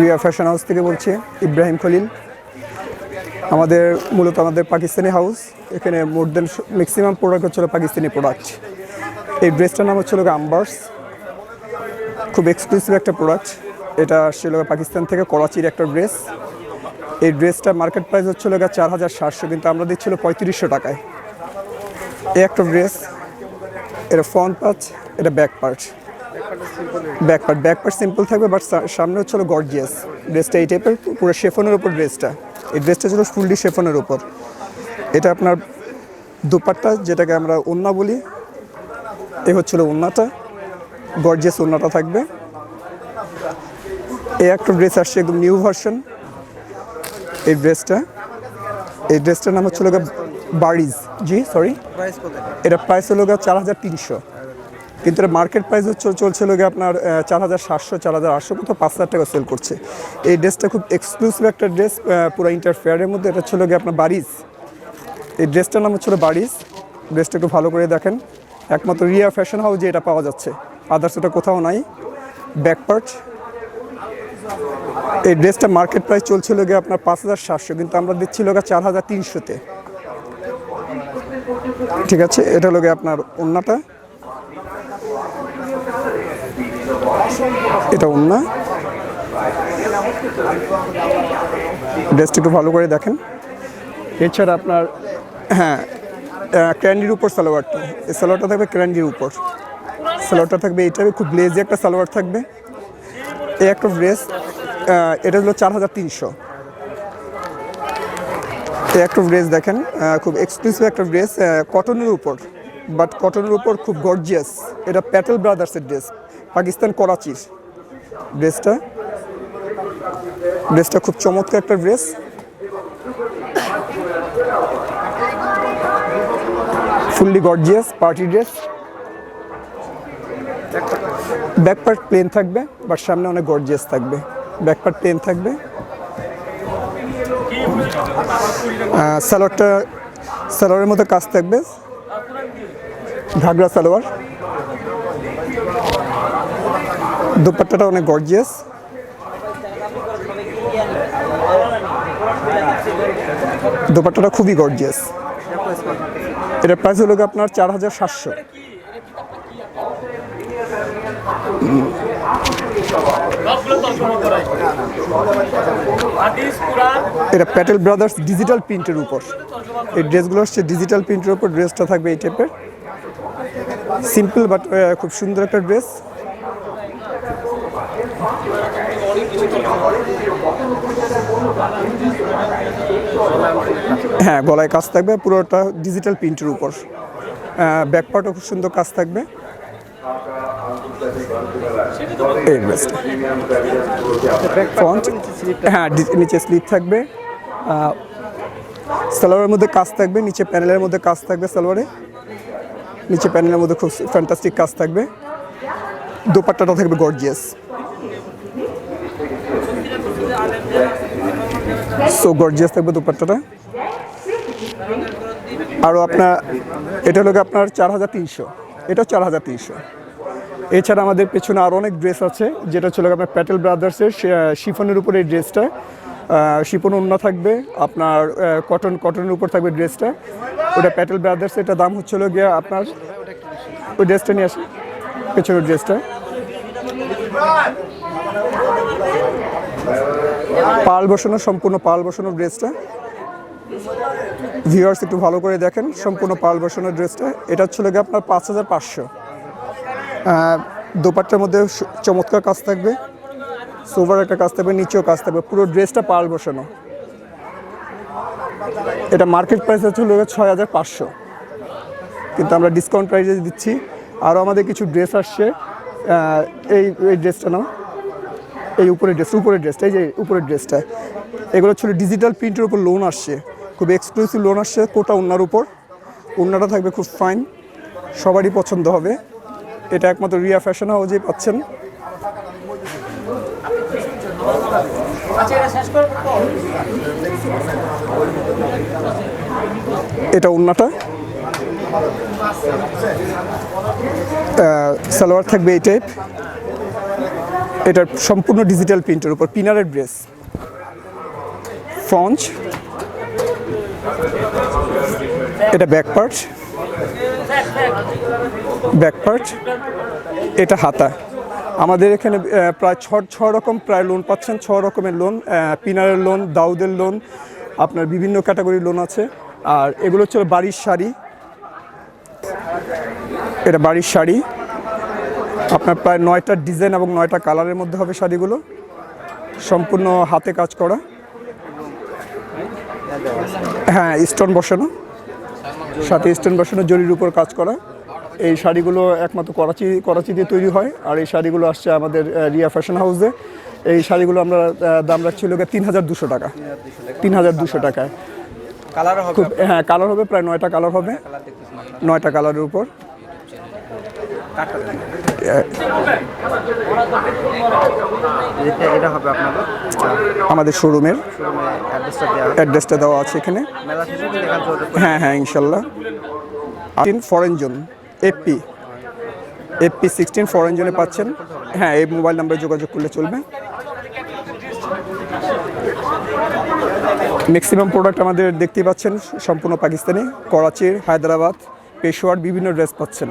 Riya fashion house থেকে বলছি, ইব্রাহিম খলিল। আমাদের, মূলত আমাদের পাকিস্তানি হাউস এখানে মোর দেন ম্যাক্সিমাম প্রোডাক্ট হচ্ছিল পাকিস্তানি প্রোডাক্ট এই ড্রেসটার নাম হচ্ছিল আম্বার্স খুব এক্সক্লুসিভ একটা প্রোডাক্ট এটা আসছিল পাকিস্তান থেকে করাচির একটা ড্রেস এই ড্রেসটা মার্কেট প্রাইস হচ্ছিল গা চার হাজার সাতশো, কিন্তু আমরা দিচ্ছিল পঁয়ত্রিশশো টাকায়। এই একটা ড্রেস এটা ফ্রন্ট পার্ট এটা back part back part back part simple থাকবে বাট সামনে হচ্ছে গর্জিয়াস ড্রেসটা এই টাইপের পুরো শেফনের উপর ড্রেসটা এই ড্রেসটা ছিল ফুললি শেফনের উপর। এটা আপনার দুপাট্টা যেটাকে আমরা ওন্না বলি। এ হচ্ছিল ওন্নাটা। গর্জিয়াস ওন্নাটা থাকবে। এই একটা ড্রেস আসছে একদম নিউ ভার্সন এই ড্রেসটা এই ড্রেসটার নাম হচ্ছিল বারিজ জি সরি এটা প্রাইস হলো চার হাজার তিনশো। কিন্তু এটা মার্কেট প্রাইস হচ্ছে চলছিল গিয়ে আপনার চার হাজার সাতশো, চার হাজার আটশো কোথাও পাঁচ হাজার টাকা সেল করছে। এই ড্রেসটা খুব এক্সক্লুসিভ একটা ড্রেস পুরো ইন্টারফেয়ারের মধ্যে। এটা ছিল গিয়ে আপনার বারিজ। এই ড্রেসটার নাম হচ্ছিল বারিজ। ড্রেসটা একটু ভালো করে দেখেন। একমাত্র রিয়া ফ্যাশন হাউসে এটা পাওয়া যাচ্ছে। আদার্স এটা কোথাও নাই। ব্যাকপার্ট এই ড্রেসটা মার্কেট প্রাইস চলছিল গিয়ে আপনার পাঁচ হাজার সাতশো, কিন্তু আমরা দিচ্ছিল গিয়ে চার হাজার তিনশোতে। ঠিক আছে? এটা গিয়ে আপনার ওন্নাটা। এটা ওন্না ড্রেসটা একটু ভালো করে দেখেন। এছাড়া আপনার হ্যাঁ ক্র্যান্ডির উপর সালোয়ারটা। এই সালোয়ারটা থাকবে ক্র্যান্ডির উপর। সালোয়ারটা থাকবে এইটা খুব ব্লেজি একটা সালোয়ার থাকবে। এই একটা ড্রেস এটা হলো চার হাজার তিনশো। এই একটা ড্রেস দেখেন খুব এক্সক্লুসিভ একটা ড্রেস কটনের উপর। বাট কটনের উপর খুব গর্জিয়াস। এটা প্যাটেল ব্রাদার্সের ড্রেস, পাকিস্তান করাচির। ড্রেসটা ড্রেসটা খুব চমৎকার একটা dress. Fully gorgeous party dress back part plain থাকবে বাট সামনে অনেক গর্জিয়াস থাকবে। ব্যাক পার্ট প্লেন থাকবে সালোয়ারটা সালোয়ারের মধ্যে কাজ থাকবে। ঘাগরা সালোয়ার। দুপাট্টাটা অনেক গর্জিয়াস দুপাট্টাটা খুবই গর্জিয়াস এটার প্রাইস হলো আপনার চার হাজার সাতশো। এটা প্যাটেল ব্রাদার্স ডিজিটাল প্রিন্টের উপর। এই ড্রেসগুলো হচ্ছে ডিজিটাল প্রিন্টের উপর ড্রেসটা থাকবে এই টাইপের সিম্পল বাট খুব সুন্দর একটা ড্রেস হ্যাঁ গলায় কাজ থাকবে, পুরোটা ডিজিটাল প্রিন্টের উপর। ব্যাক পার্টও খুব সুন্দর কাজ থাকবে। ফ্রন্ট হ্যাঁ নিচে স্লিপ থাকবে। সালোয়ারের মধ্যে কাজ থাকবে, নিচে প্যানেলের মধ্যে কাজ থাকবে সালোয়ারে। নিচে প্যানেলের মধ্যে খুব ফ্যান্টাস্টিক কাজ থাকবে। দোপাট্টাটা থাকবে গর্জিয়াস সো গর্জিয়াস থাকবে দোপাট্টাটা। আরও আপনার, এটা হলো আপনার চার হাজার তিনশো। এটাও চার হাজার তিনশো। এছাড়া আমাদের পেছনে আরও অনেক ড্রেস আছে, যেটা ছিল আপনার প্যাটেল ব্রাদার্সের শিফনের উপরে এই ড্রেসটা শিফন অন্য থাকবে, আপনার কটন কটনের উপর থাকবে ড্রেসটা ওটা প্যাটেল ব্রাদার্স এটা দাম হচ্ছিল গিয়ে আপনার ওই ড্রেসটা নিয়ে আসি পেছনের ড্রেসটা। পাল বসানো, সম্পূর্ণ পাল বসানো ড্রেসটা। ভিউয়ার্স একটু ভালো করে দেখেন, সম্পূর্ণ পাল বসানো ড্রেসটা। এটা ছিল গিয়ে আপনার পাঁচ হাজার পাঁচশো। দোপাট্টার মধ্যে চমৎকার কাজ থাকবে। সোভার একটা কাজ থাকবে, নিচেও কাজ থাকবে। পুরো ড্রেসটা পাল বসানো। এটা মার্কেট প্রাইস হচ্ছে ছয় হাজার পাঁচশো। কিন্তু আমরা ডিসকাউন্ট প্রাইসে দিচ্ছি। আরও আমাদের কিছু ড্রেস আসছে। এই এই ড্রেসটা নাও। এই উপরের ড্রেস উপরের ড্রেসটা এই যে উপরের ড্রেসটা এগুলো ছিল ডিজিটাল প্রিন্টের উপর লোন আসছে। খুব এক্সক্লুসিভ লোন আসছে কোটা ওনার উপর। ওনাটা থাকবে খুব ফাইন সবারই পছন্দ হবে। এটা একমাত্র রিয়া ফ্যাশন হাউজেই পাচ্ছেন। এটা ওন্নাটা সালোয়ার থাকবে এই টাইপ এটা সম্পূর্ণ ডিজিটাল প্রিন্টের উপর, পিনারের ড্রেস ফঞ্চ এটা ব্যাক পার্ট ব্যাক পার্ট এটা হাতা। আমাদের এখানে প্রায় ছ ছ রকম প্রায় লোন পাচ্ছেন, ছ রকমের লোন পিনারের লোন দাউদের লোন আপনার বিভিন্ন ক্যাটাগরির লোন আছে। আর এগুলো হচ্ছে বাড়ির শাড়ি। এটা বাড়ির শাড়ি। আপনার প্রায় নয়টা ডিজাইন এবং নয়টা কালারের মধ্যে হবে শাড়িগুলো। সম্পূর্ণ হাতে কাজ করা। হ্যাঁ স্টোন বসানো। সাথে স্টোন বসানো, জরির উপর কাজ করা। এই শাড়িগুলো একমাত্র করাচি করাচি দিয়ে তৈরি হয় আর এই শাড়িগুলো আসছে আমাদের রিয়া ফ্যাশন হাউসে এই শাড়িগুলো আমরা দাম রাখছি লোকে তিন হাজার দুশো টাকা। তিন হাজার দুশো টাকায়। কালার হবে খুব হ্যাঁ কালার হবে প্রায় নয়টা কালার হবে। নয়টা কালারের উপর। এটা এটা হবে আপনাদের? আমাদের শোরুমের অ্যাড্রেসটা দেওয়া আছে এখানে। হ্যাঁ হ্যাঁ ইনশাল্লাহ। Foreign zone FP AP sixteen four জোনে পাচ্ছেন। হ্যাঁ এই মোবাইল নাম্বারে যোগাযোগ করলে চলবে। ম্যাক্সিমাম প্রোডাক্ট আমাদের দেখতেই পাচ্ছেন, সম্পূর্ণ পাকিস্তানি করাচির হায়দ্রাবাদ পেশোয়ার বিভিন্ন ড্রেস পাচ্ছেন।